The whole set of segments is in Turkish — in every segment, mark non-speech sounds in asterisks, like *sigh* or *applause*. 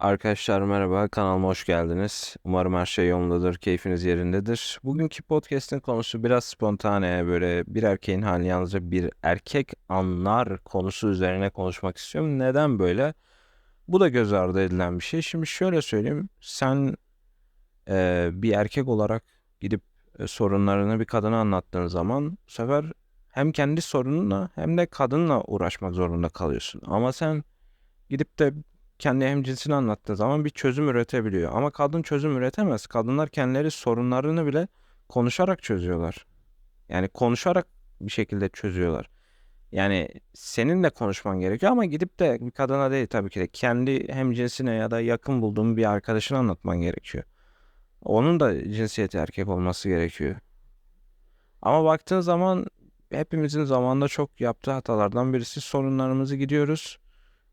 Arkadaşlar merhaba, kanalıma hoş geldiniz. Umarım her şey yolundadır, keyfiniz yerindedir. Bugünkü podcast'in konusu biraz spontane, böyle bir erkeğin hali yalnızca bir erkek anlar konusu üzerine konuşmak istiyorum. Neden böyle? Bu da göz ardı edilen bir şey. Şimdi şöyle söyleyeyim, sen e, bir erkek olarak gidip e, sorunlarını bir kadına anlattığın zaman bu sefer hem kendi sorununla hem de kadınla uğraşmak zorunda kalıyorsun. Ama sen gidip de kendi hemcinsini anlattığı zaman bir çözüm üretebiliyor. Ama kadın çözüm üretemez. Kadınlar kendileri sorunlarını bile konuşarak çözüyorlar. Yani konuşarak bir şekilde çözüyorlar. Yani senin de konuşman gerekiyor ama gidip de bir kadına değil tabii ki de kendi hemcinsine ya da yakın bulduğun bir arkadaşına anlatman gerekiyor. Onun da cinsiyeti erkek olması gerekiyor. Ama baktığın zaman hepimizin zamanında çok yaptığı hatalardan birisi sorunlarımızı gidiyoruz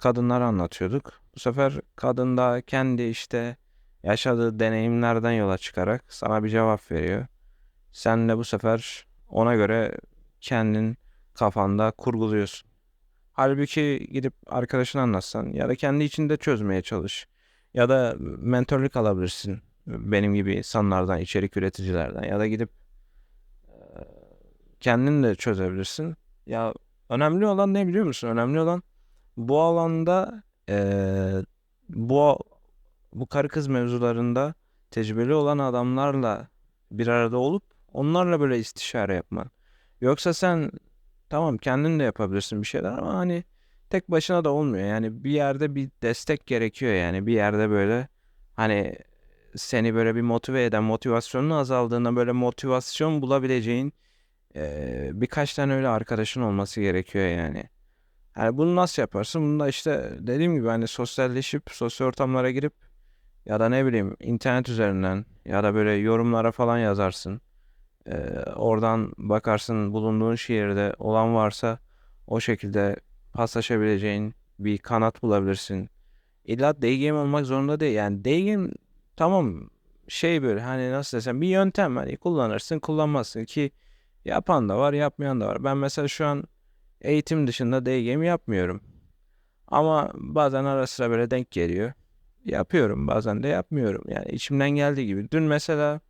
kadınlara anlatıyorduk. Bu sefer kadın da kendi işte yaşadığı deneyimlerden yola çıkarak sana bir cevap veriyor. Sen de bu sefer ona göre kendin kafanda kurguluyorsun. Halbuki gidip arkadaşına anlatsan ya da kendi içinde çözmeye çalış. Ya da mentörlük alabilirsin. Benim gibi insanlardan, içerik üreticilerden ya da gidip kendin de çözebilirsin. Ya önemli olan ne biliyor musun? Önemli olan bu alanda eee, bu bu karı kız mevzularında tecrübeli olan adamlarla bir arada olup onlarla böyle istişare yapman. Yoksa sen tamam kendin de yapabilirsin bir şeyler ama hani tek başına da olmuyor. Yani bir yerde bir destek gerekiyor yani bir yerde böyle hani seni böyle bir motive eden motivasyonun azaldığında böyle motivasyon bulabileceğin eee, birkaç tane öyle arkadaşın olması gerekiyor yani. Yani bunu nasıl yaparsın? Bunu da işte dediğim gibi hani sosyalleşip sosyal ortamlara girip ya da ne bileyim internet üzerinden ya da böyle yorumlara falan yazarsın. Ee, oradan bakarsın bulunduğun şehirde olan varsa o şekilde paslaşabileceğin bir kanat bulabilirsin. İlla day game olmak zorunda değil. Yani day game tamam şey böyle hani nasıl desem bir yöntem hani kullanırsın kullanmazsın ki yapan da var yapmayan da var. Ben mesela şu an Eğitim dışında day game yapmıyorum. Ama bazen ara sıra böyle denk geliyor. Yapıyorum bazen de yapmıyorum. Yani içimden geldiği gibi. Dün mesela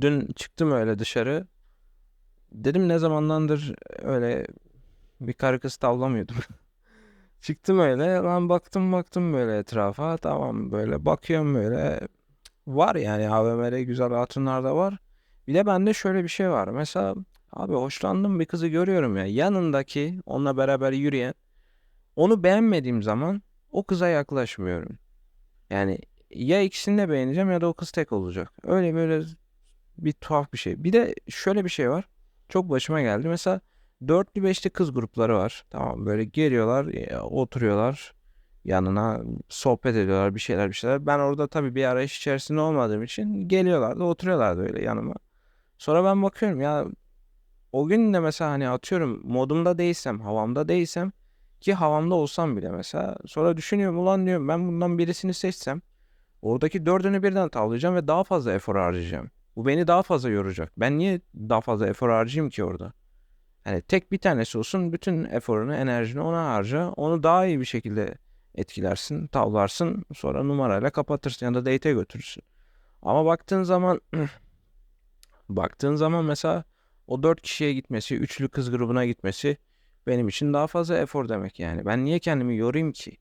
dün çıktım öyle dışarı. Dedim ne zamandandır öyle bir karı kız tavlamıyordum. *laughs* Çıktım öyle lan baktım baktım böyle etrafa tamam böyle bakıyorum böyle var yani AVM'de güzel hatunlar da var. Bir de bende şöyle bir şey var. Mesela Abi hoşlandım bir kızı görüyorum ya. Yanındaki onunla beraber yürüyen onu beğenmediğim zaman o kıza yaklaşmıyorum. Yani ya ikisini de beğeneceğim ya da o kız tek olacak. Öyle böyle bir tuhaf bir şey. Bir de şöyle bir şey var. Çok başıma geldi. Mesela dörtlü beşli kız grupları var. Tamam böyle geliyorlar, e, oturuyorlar yanına sohbet ediyorlar bir şeyler bir şeyler. Ben orada tabii bir arayış içerisinde olmadığım için geliyorlar da oturuyorlar da öyle yanıma. Sonra ben bakıyorum ya o gün de mesela hani atıyorum modumda değilsem, havamda değilsem ki havamda olsam bile mesela sonra düşünüyorum ulan diyorum ben bundan birisini seçsem oradaki dördünü birden tavlayacağım ve daha fazla efor harcayacağım. Bu beni daha fazla yoracak. Ben niye daha fazla efor harcayayım ki orada? Hani tek bir tanesi olsun bütün eforunu, enerjini ona harca. Onu daha iyi bir şekilde etkilersin, tavlarsın. Sonra numarayla kapatırsın ya da date'e götürürsün. Ama baktığın zaman *clears throat* baktığın zaman mesela o dört kişiye gitmesi, üçlü kız grubuna gitmesi benim için daha fazla efor demek yani. Ben niye kendimi yorayım ki?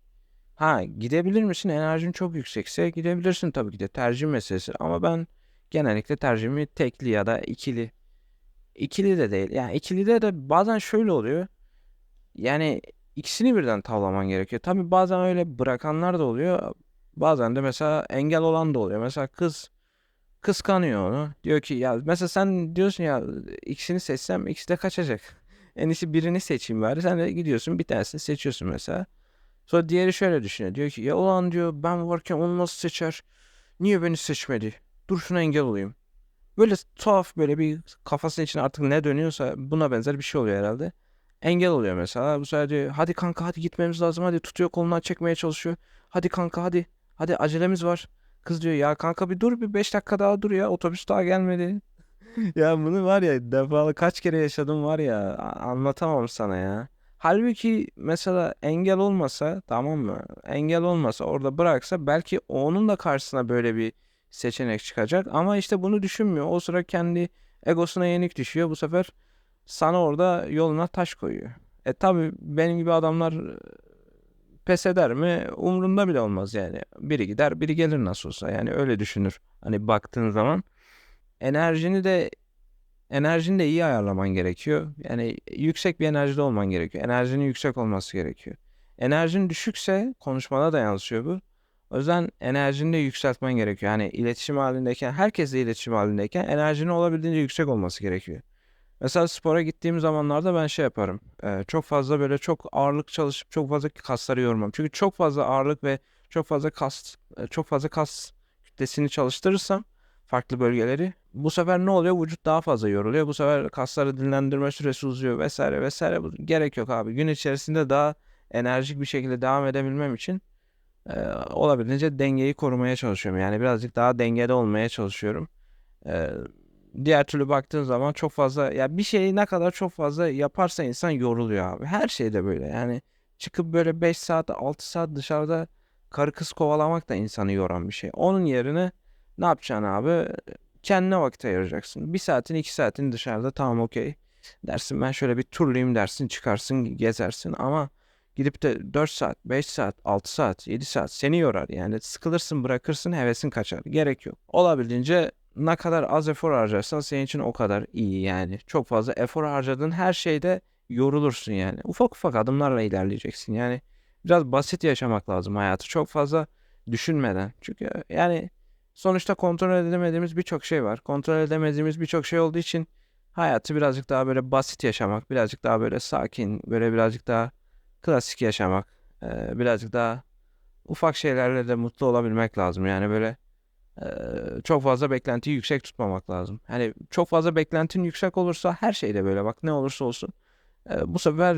Ha gidebilir misin? Enerjin çok yüksekse gidebilirsin tabii ki de tercih meselesi. Ama ben genellikle tercihimi tekli ya da ikili. İkili de değil. Yani ikili de de bazen şöyle oluyor. Yani ikisini birden tavlaman gerekiyor. Tabii bazen öyle bırakanlar da oluyor. Bazen de mesela engel olan da oluyor. Mesela kız kıskanıyor onu. Diyor ki ya mesela sen diyorsun ya ikisini seçsem ikisi de kaçacak. En iyisi birini seçeyim bari. Sen de gidiyorsun bir tanesini seçiyorsun mesela. Sonra diğeri şöyle düşünüyor. Diyor ki ya ulan diyor ben varken onu nasıl seçer? Niye beni seçmedi? Dur şuna engel olayım. Böyle tuhaf böyle bir kafasının içine artık ne dönüyorsa buna benzer bir şey oluyor herhalde. Engel oluyor mesela. Bu sefer diyor hadi kanka hadi gitmemiz lazım hadi tutuyor kolundan çekmeye çalışıyor. Hadi kanka hadi. Hadi acelemiz var. Kız diyor ya kanka bir dur bir 5 dakika daha dur ya otobüs daha gelmedi. *laughs* ya bunu var ya defalı kaç kere yaşadım var ya anlatamam sana ya. Halbuki mesela engel olmasa tamam mı? Engel olmasa orada bıraksa belki onun da karşısına böyle bir seçenek çıkacak. Ama işte bunu düşünmüyor. O sıra kendi egosuna yenik düşüyor. Bu sefer sana orada yoluna taş koyuyor. E tabi benim gibi adamlar pes eder mi? Umrunda bile olmaz yani. Biri gider biri gelir nasıl olsa yani öyle düşünür. Hani baktığın zaman enerjini de enerjini de iyi ayarlaman gerekiyor. Yani yüksek bir enerjide olman gerekiyor. Enerjinin yüksek olması gerekiyor. Enerjin düşükse konuşmana da yansıyor bu. O yüzden enerjini de yükseltmen gerekiyor. Yani iletişim halindeyken, herkesle iletişim halindeyken enerjinin olabildiğince yüksek olması gerekiyor. Mesela spora gittiğim zamanlarda ben şey yaparım. Ee, çok fazla böyle çok ağırlık çalışıp çok fazla kasları yormam. Çünkü çok fazla ağırlık ve çok fazla kas e, çok fazla kas kütlesini çalıştırırsam farklı bölgeleri bu sefer ne oluyor? Vücut daha fazla yoruluyor. Bu sefer kasları dinlendirme süresi uzuyor vesaire vesaire. Bu, gerek yok abi. Gün içerisinde daha enerjik bir şekilde devam edebilmem için e, olabildiğince dengeyi korumaya çalışıyorum. Yani birazcık daha dengede olmaya çalışıyorum. E, diğer türlü baktığın zaman çok fazla ya bir şeyi ne kadar çok fazla yaparsa insan yoruluyor abi. Her şeyde böyle. Yani çıkıp böyle 5 saat 6 saat dışarıda karı kız kovalamak da insanı yoran bir şey. Onun yerine ne yapacaksın abi? Kendine vakit ayıracaksın. Bir saatin iki saatin dışarıda tamam okey. Dersin ben şöyle bir turlayayım dersin çıkarsın gezersin ama gidip de 4 saat, 5 saat, 6 saat, 7 saat seni yorar. Yani sıkılırsın bırakırsın hevesin kaçar. Gerek yok. Olabildiğince ne kadar az efor harcarsan senin için o kadar iyi yani. Çok fazla efor harcadığın her şeyde yorulursun yani. Ufak ufak adımlarla ilerleyeceksin. Yani biraz basit yaşamak lazım hayatı. Çok fazla düşünmeden. Çünkü yani sonuçta kontrol edemediğimiz birçok şey var. Kontrol edemediğimiz birçok şey olduğu için hayatı birazcık daha böyle basit yaşamak, birazcık daha böyle sakin, böyle birazcık daha klasik yaşamak, birazcık daha ufak şeylerle de mutlu olabilmek lazım. Yani böyle çok fazla beklentiyi yüksek tutmamak lazım. Hani çok fazla beklentin yüksek olursa her şeyde böyle bak ne olursa olsun. bu sefer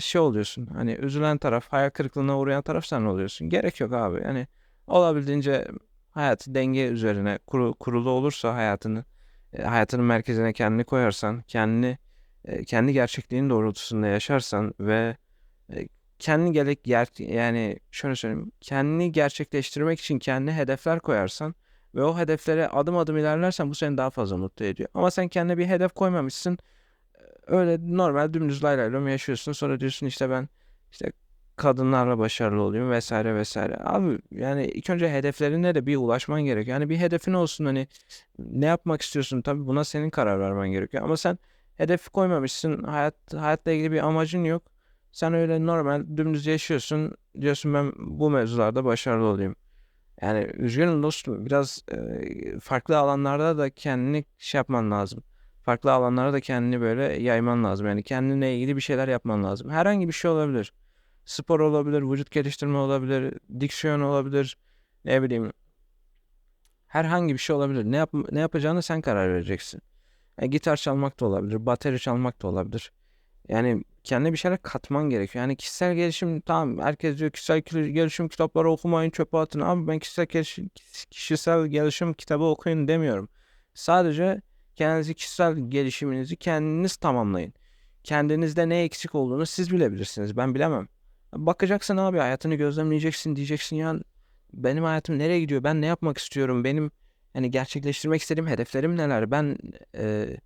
şey oluyorsun. Hani üzülen taraf, hayal kırıklığına uğrayan taraf sen oluyorsun. Gerek yok abi. Yani olabildiğince hayatı denge üzerine kuru, kurulu olursa hayatını hayatının merkezine kendini koyarsan, kendini kendi gerçekliğin doğrultusunda yaşarsan ve kendi gerek ger yani şöyle söyleyeyim, kendini gerçekleştirmek için kendi hedefler koyarsan ve o hedeflere adım adım ilerlersen bu seni daha fazla mutlu ediyor. Ama sen kendine bir hedef koymamışsın. e, Öyle normal dümdüz lay lay yaşıyorsun. Sonra diyorsun işte ben işte kadınlarla başarılı olayım vesaire vesaire. Abi yani ilk önce hedeflerine de bir ulaşman gerekiyor. Yani bir hedefin olsun hani ne yapmak istiyorsun tabii buna senin karar vermen gerekiyor. Ama sen hedef koymamışsın. Hayat hayatla ilgili bir amacın yok. Sen öyle normal dümdüz yaşıyorsun. Diyorsun ben bu mevzularda başarılı olayım. Yani üzgünüm dostum biraz e, farklı alanlarda da kendini şey yapman lazım. Farklı alanlara da kendini böyle yayman lazım. Yani kendine ilgili bir şeyler yapman lazım. Herhangi bir şey olabilir. Spor olabilir, vücut geliştirme olabilir, diksiyon olabilir. Ne bileyim herhangi bir şey olabilir. Ne yap ne yapacağını sen karar vereceksin. Yani gitar çalmak da olabilir, bateri çalmak da olabilir. Yani kendine bir şeyler katman gerekiyor. Yani kişisel gelişim tamam herkes diyor kişisel gelişim kitapları okumayın çöpe atın. Abi ben kişisel gelişim, kişisel gelişim kitabı okuyun demiyorum. Sadece kendinizi kişisel gelişiminizi kendiniz tamamlayın. Kendinizde ne eksik olduğunu siz bilebilirsiniz. Ben bilemem. Bakacaksın abi hayatını gözlemleyeceksin diyeceksin ya benim hayatım nereye gidiyor? Ben ne yapmak istiyorum? Benim hani gerçekleştirmek istediğim hedeflerim neler? Ben e,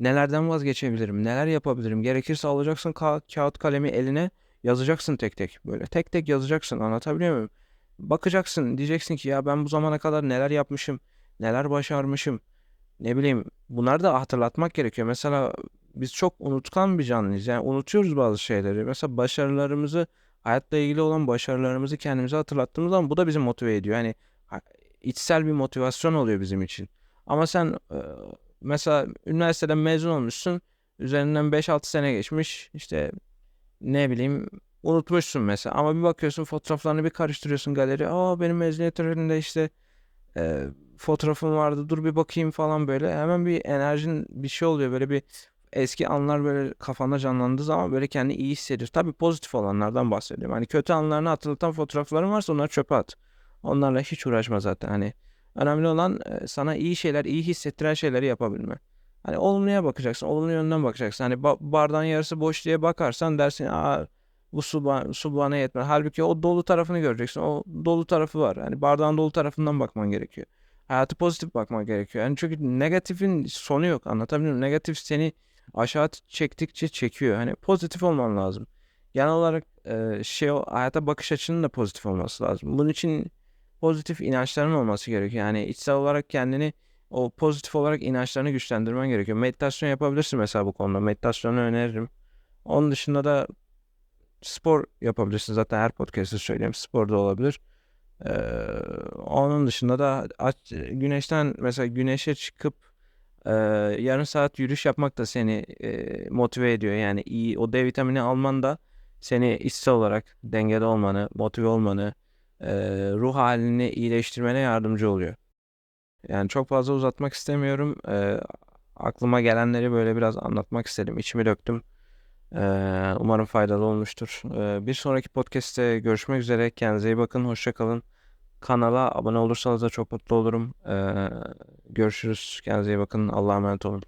nelerden vazgeçebilirim? Neler yapabilirim? Gerekirse alacaksın ka- kağıt kalemi eline yazacaksın tek tek böyle. Tek tek yazacaksın. Anlatabiliyor muyum? Bakacaksın diyeceksin ki ya ben bu zamana kadar neler yapmışım? Neler başarmışım? Ne bileyim bunları da hatırlatmak gerekiyor. Mesela biz çok unutkan bir canlıyız. Yani unutuyoruz bazı şeyleri. Mesela başarılarımızı, hayatla ilgili olan başarılarımızı kendimize hatırlattığımız zaman bu da bizi motive ediyor. Yani içsel bir motivasyon oluyor bizim için. Ama sen e, mesela üniversiteden mezun olmuşsun. Üzerinden 5-6 sene geçmiş. İşte ne bileyim unutmuşsun mesela. Ama bir bakıyorsun fotoğraflarını bir karıştırıyorsun galeri. Aa benim mezuniyet töreninde işte e, fotoğrafım vardı dur bir bakayım falan böyle. Hemen bir enerjin bir şey oluyor böyle bir eski anlar böyle kafanda canlandığı zaman böyle kendini iyi hissediyorsun. Tabii pozitif olanlardan bahsediyorum. Hani kötü anlarını hatırlatan fotoğrafların varsa onları çöpe at. Onlarla hiç uğraşma zaten. Hani önemli olan e, sana iyi şeyler, iyi hissettiren şeyleri yapabilme. Hani olumluya bakacaksın. Olumlu yönden bakacaksın. Hani ba- bardağın yarısı boş diye bakarsan dersin Aa, bu su, ba- su bana yetmez. Halbuki o dolu tarafını göreceksin. O dolu tarafı var. Hani bardağın dolu tarafından bakman gerekiyor. Hayatı pozitif bakman gerekiyor. Yani çünkü negatifin sonu yok. Anlatabiliyor muyum? Negatif seni aşağı çektikçe çekiyor. Hani pozitif olman lazım. Genel olarak e, şey hayata bakış açının da pozitif olması lazım. Bunun için pozitif inançların olması gerekiyor. Yani içsel olarak kendini o pozitif olarak inançlarını güçlendirmen gerekiyor. Meditasyon yapabilirsin mesela bu konuda. Meditasyonu öneririm. Onun dışında da spor yapabilirsin. Zaten her podcast'te söyleyeyim. Spor da olabilir. Ee, onun dışında da aç, güneşten mesela güneşe çıkıp e, yarım saat yürüyüş yapmak da seni e, motive ediyor. Yani iyi o D vitamini alman da seni içsel olarak dengede olmanı, motive olmanı, e, ruh halini iyileştirmene yardımcı oluyor. Yani çok fazla uzatmak istemiyorum. E, aklıma gelenleri böyle biraz anlatmak istedim. İçimi döktüm. E, umarım faydalı olmuştur. E, bir sonraki podcast'te görüşmek üzere. Kendinize iyi bakın. Hoşça kalın. Kanala abone olursanız da çok mutlu olurum. E, görüşürüz. Kendinize iyi bakın. Allah'a emanet olun.